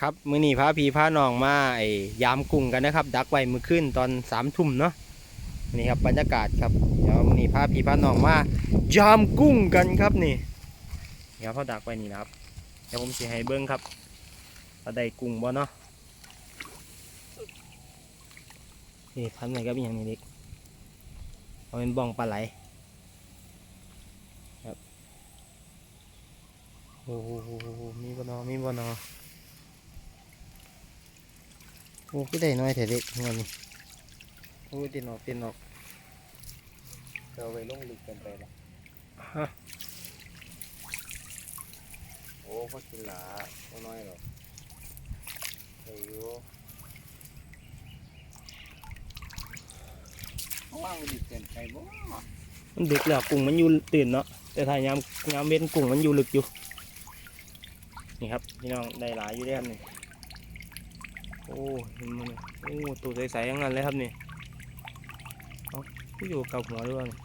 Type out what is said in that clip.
ครับมือนี้พาพี่พาน้องมาไอ้ยามกุ้งกันนะครับ ดักไว้มื้อคืนตอนสามทุ่มเนาะนี่ครับบรรยากาศครับเดี๋ยวมือนี้พาพี่พาน้องมายามกุ้งกันครับนี่เดี๋ยวเขาดักไว้นี่นะครับเดี๋ยวผมสิให้เบิ้งครับว่าได้กุ้งบ่เนาะนี่พันไหนกับอย่างนี้เด็กเอาเป็นบ้องปลาไหลครับโอ้โหมีบ่เนอมีบ่เนอ โอ้ก็ได้น้อยแต่เด็กเงินนี่โอ้ยตีนออกตีนออกเราไปลงลึกเกินไปละฮะโอ้พอกินหลาบ่น้อยหรอกอายุว่างไปลึกเกินไปบ่มันดึกแล้วกุ้งมันอยู่ตื่นเนาะแต่ถ้ายามยามเว้นกุ้งมันอยู่ลึกอยู่นี่ครับพี่น้องได้หลายอยู่เด้ครับนี่ โอ้เห็นมันโอ้ตัวใสๆอย่างนั้นเลยครับนี่เอาอยู่กับหัวด้วยวะนี่